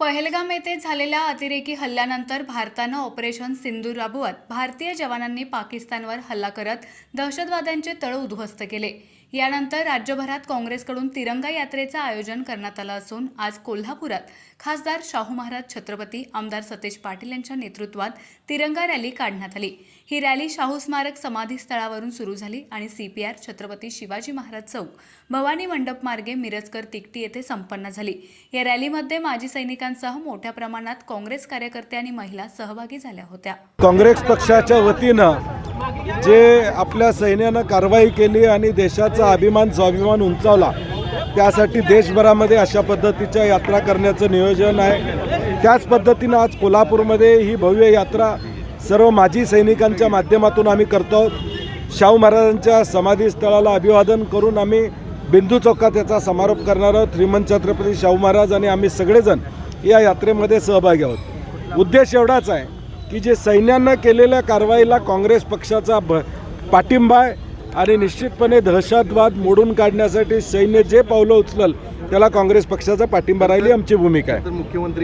पहलगाम येथे झालेल्या अतिरेकी हल्ल्यानंतर भारतानं ऑपरेशन सिंधू राबवत भारतीय जवानांनी पाकिस्तानवर हल्ला करत दहशतवाद्यांचे तळ उद्ध्वस्त केले. यानंतर राज्यभरात काँग्रेसकडून तिरंगा यात्रेचं आयोजन करण्यात आलं असून आज कोल्हापुरात खासदार शाहू महाराज छत्रपती आमदार सतेज पाटील यांच्या नेतृत्वात तिरंगा रॅली काढण्यात आली. ही रॅली शाहू स्मारक समाधी स्थळावरून सुरू झाली आणि सीपीआर छत्रपती शिवाजी महाराज चौक भवानी मंडप मार्गे मिरजकर तिकटी येथे संपन्न झाली. या रॅलीमध्ये माजी सैनिकांसह मोठ्या प्रमाणात काँग्रेस कार्यकर्ते आणि महिला सहभागी झाल्या होत्या. काँग्रेस पक्षाच्या वतीनं जे आपल्या सैन्यानं कारवाई केली आणि देशाचा अभिमान स्वाभिमान उंचावला त्यासाठी देशभरामध्ये अशा पद्धतीच्या यात्रा करण्याचं नियोजन आहे. त्याच पद्धतीनं आज कोल्हापूरमध्ये ही भव्य यात्रा सर्व माजी सैनिकांच्या माध्यमातून आम्ही करतो आहोत. शाहू महाराजांच्या समाधीस्थळाला अभिवादन करून आम्ही बिंदू चौकात याचा समारोप करणार आहोत. श्रीमंत छत्रपती शाहू महाराज आणि आम्ही सगळेजण या यात्रेमध्ये सहभागी आहोत. उद्देश एवढाच आहे की जे सैन्यानं केलेल्या कारवाईला काँग्रेस पक्षाचा भ पाठिंबा आहे आणि निश्चितपणे दहशतवाद मोडून काढण्यासाठी सैन्य जे पावलं उचलल त्याला काँग्रेस पक्षाचा पाठिंबा राहिली आमची भूमिका आहे. मुख्यमंत्री